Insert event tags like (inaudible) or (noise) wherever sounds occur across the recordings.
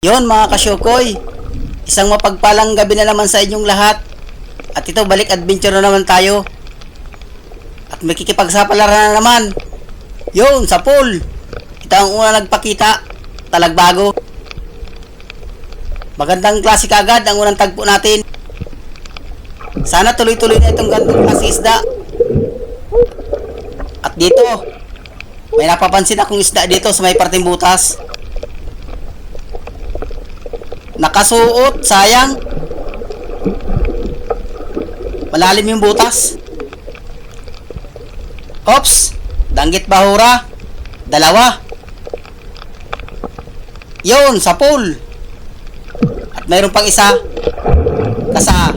Yon mga kasyokoy, isang mapagpalang gabi na naman sa inyong lahat. At ito, balik adventure na naman tayo. At may kikipagsapalaran na naman. Yon, sa pool. Ito ang una nagpakita. Talagbago. Magandang klase kagad ang unang tagpo natin. Sana tuloy-tuloy na itong gandang klase isda. At dito, may napapansin akong isda dito sa may parteng butas. Nakasuot, sayang. Malalim yung butas. Ops, danggit bahura. Dalawa. Yun, sa pool. At mayroon pang isa. Kasa.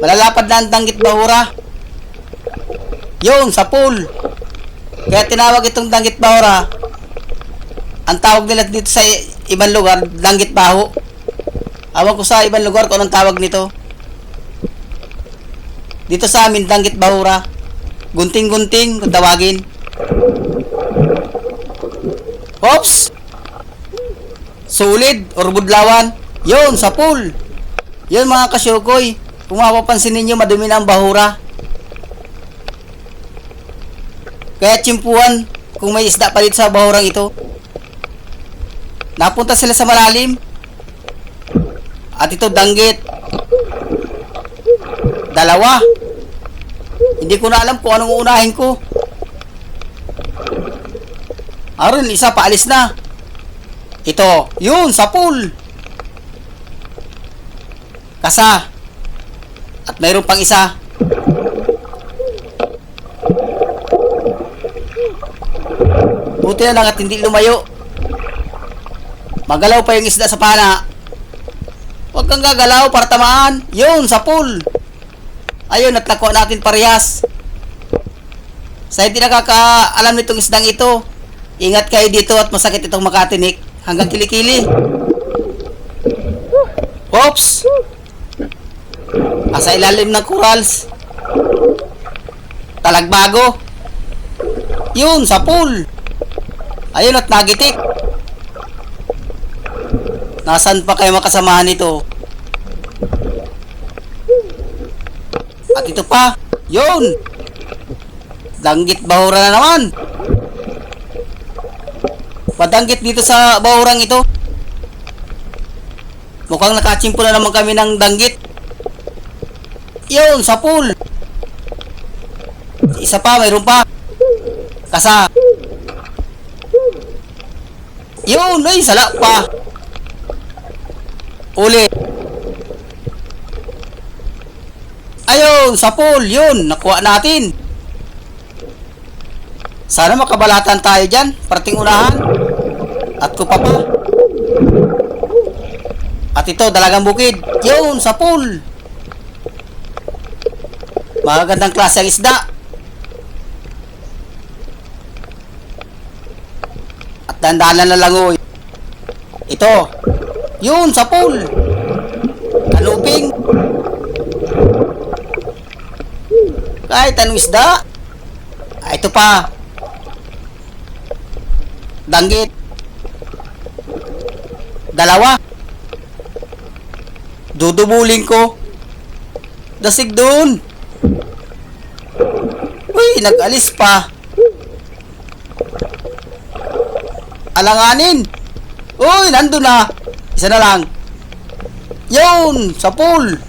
Malalapad na ang danggit bahura. Yun, sa pool. Kaya tinawag itong danggit bahura. Ang tawag nila dito sa ibang lugar, danggit baho. Awan ko sa ibang lugar kung anong tawag nito. Dito sa amin, danggit bahura. Gunting-gunting, kung tawagin. Oops! Solid or budlawan. Yun, sa pool. Yun mga kasyokoy. Kung mapapansin ninyo, madumi na ang bahura. Kaya tsimpuan kung may isda pa dito sa bahurang ito. Napunta sila sa malalim. At ito danggit. Dalawa. Hindi ko na alam kung anong uunahin ko. Aron, isa paalis na. Ito, yun, sa pool. Kasa. At mayroon pang isa. Buti na lang at hindi lumayo. Magalaw pa yung isda sa pana. Huwag kang gagalaw para tamaan. Yun, sa pool. Ayun, at nakuha natin parehas. Sa hindi nakakaalam nitong isdang ito, ingat kayo dito at masakit itong makatinik hanggang kilikili. Oops! Asa ilalim ng corals. Talagbago. Yun, sa pool. Ayun at nagitik. Nasaan pa kayo makasamahan nito? At ito pa. Yun. Danggit bahura na naman. Padanggit dito sa bahurang ito. Mukhang nakachimpo na naman kami ng danggit. Yun, sa pool. Isa pa, mayroon pa. Kasa. Yun, ay, sala pa. Uli. Ayun, sa pool, yun, nakuha natin. Sana makabalatan tayo dyan, parating unahan. At kupa pa. At ito, dalagang bukid. Yun, sa pool. Magagandang klase ang isda. At dandanan na lang, oy. Ito. Yun, sa pool. Kanuping. Kahit anong isda. Ah, ito pa. Danggit. Dalawa. Dudubulin ko. Dasig doon. Uy, nag-alis pa. Alanganin. Uy, nandun na. Isa na lang. Yun, sa pool.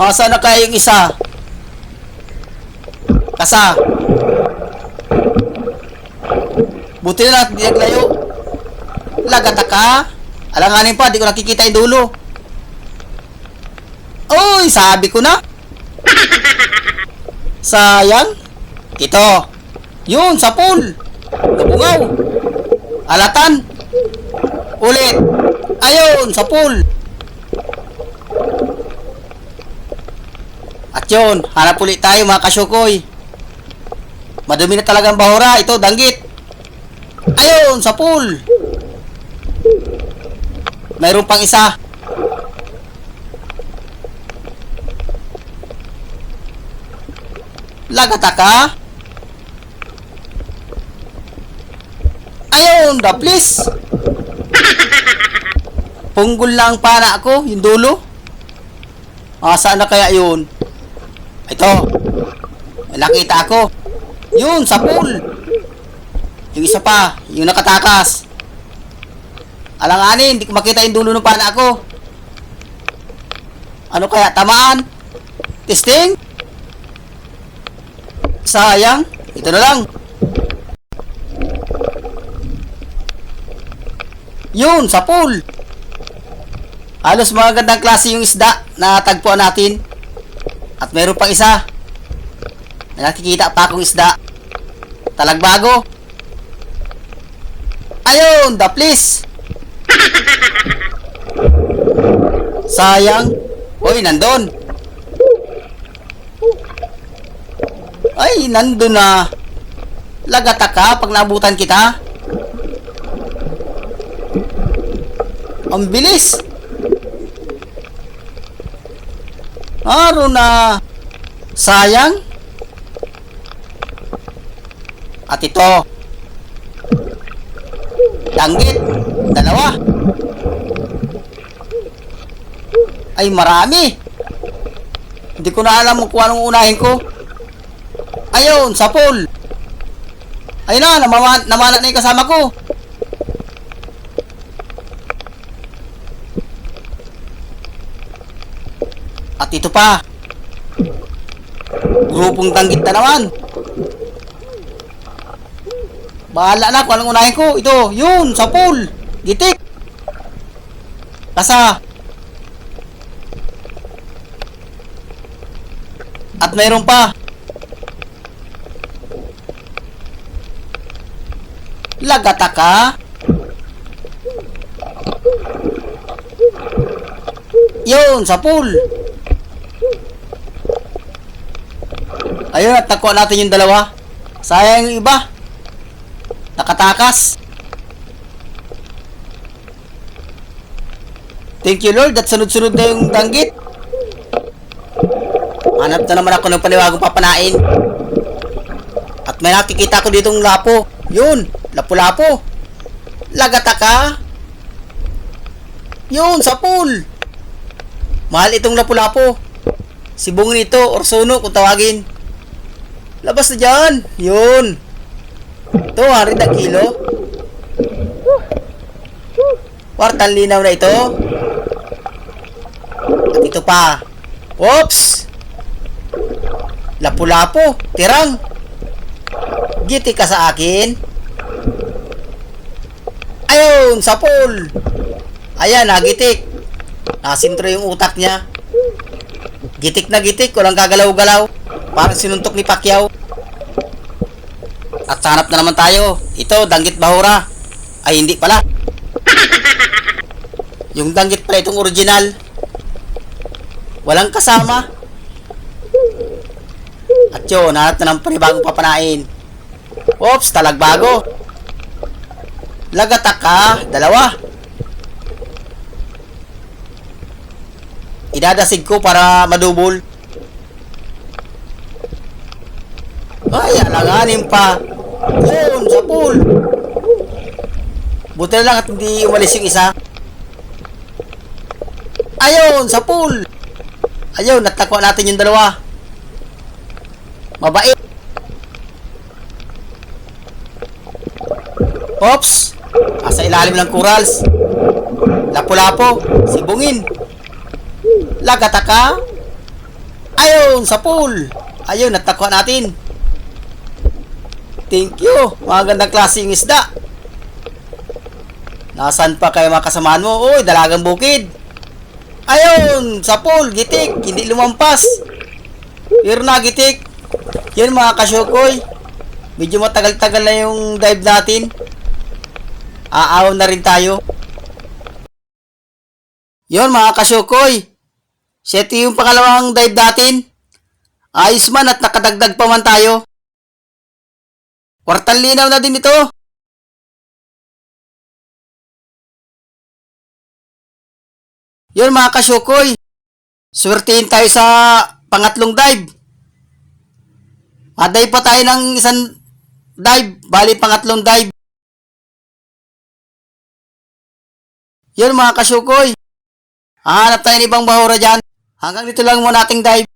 Asa na kaya yung isa? Kasa. Buti na lang, di naglayo. Lagata ka. Alanganin pa, di ko nakikita yung dulo. Uy, sabi ko na. (laughs) Sayang. Ito. Yun, sa pool. Nabungaw. Alatan. Ulit. Ayun, sa pool. At yun, hanap ulit tayo mga kasyukoy. Madumi na talagang bahura. Ito, danggit. Ayun, sa pool. Mayroon pang isa. Lagata ka? Ayun, the please. Punggol lang ang pana ko, yung dulo. Ah, saan na kaya yun? Ito. Nakita ako. Yun, sa pool. Yung isa pa, yung nakatakas. Alanganin, hindi ko makita yung dulo ng pana ko. Ano kaya, tamaan? Testing? Sayang. Ito na lang. Yun, sa pool. Halos mga gandang klase yung isda na tagpuan natin. At meron pang isa. May nakikita pa akong isda. Talagbago. Ayun, the please. (laughs) Sayang. Uy, nandun. Ay, nandun na. Lagata ka pag naabutan kita. Ang bilis. Aro na. Sayang. At ito. Danggit. Dalawa. Ay, marami. Hindi ko na alam kung anong unahin ko. Ayun, sa pool. Ayun na, namama, namana na yung kasama ko. At ito pa. Grupong tanggit na naman. Bahala na kung anong unahin ko. Ito, yun, sa pool. Gitik. Kasa. At mayroon pa. Lagata ka? Yun, sa pool. Ayun, at nakuha natin yung dalawa. Sayang yung iba. Nakatakas. Thank you Lord at sunod-sunod na yung danggit. Hanap na naman ako ng paniwagong papanain. At may nakikita ko ditong lapo. Yun, lapu-lapo. Lagata ka? Yun, sa pool. Mahal itong lapu-lapo. Sibungin ito, or suno kung tawagin. Labas na dyan. Yun. Ito, hari na kilo. Kwartang linaw na ito. At ito pa. Oops! Lapu-lapo. Tirang. Giti ka sa akin. Ayun, sa pool. Ayan, nagitik. Nasintro yung utak niya. Gitik na gitik, walang gagalaw-galaw. Parang sinuntok ni Pacquiao. At hanap na naman tayo. Ito, danggit bahura. Ay, hindi pala. (laughs) Yung danggit pala itong original. Walang kasama. At yun, hanap na ng panibagong papanain. Oops, talagbago. Lagatak ka, dalawa. Idadasig ko para madubol. Ay, alanganin pa. Yun, sa pool. Buti na lang at hindi umalis yung isa. Ayun, sa pool. Ayun, natakwa natin yung dalawa. Mabait. Oops! Asa ilalim ng corals. Lapo-lapo. Sibungin. Lagata ka? Ayun, sa pool. Ayun, natakwa natin. Thank you. Mga gandang klaseng isda. Nasaan pa kayo mga kasamahan mo? Uy, dalagang bukid. Ayun, sa pool, gitik. Hindi lumampas. Pero na, gitik. Yun mga kasyokoy. Medyo matagal-tagal na yung dive natin. Aaw na rin tayo. Yun mga kasyokoy. Set yung pangalawang dive natin. Ayos man at nakadagdag pa man tayo. Kwartal linaw na din ito. Yun mga kasyokoy. Swertihin tayo sa pangatlong dive. Maday pa tayo ng isang dive. Bali pangatlong dive. Yun mga kasukoy. Hahanap tayo ng ibang bahura dyan. Hanggang dito lang muna ating dive.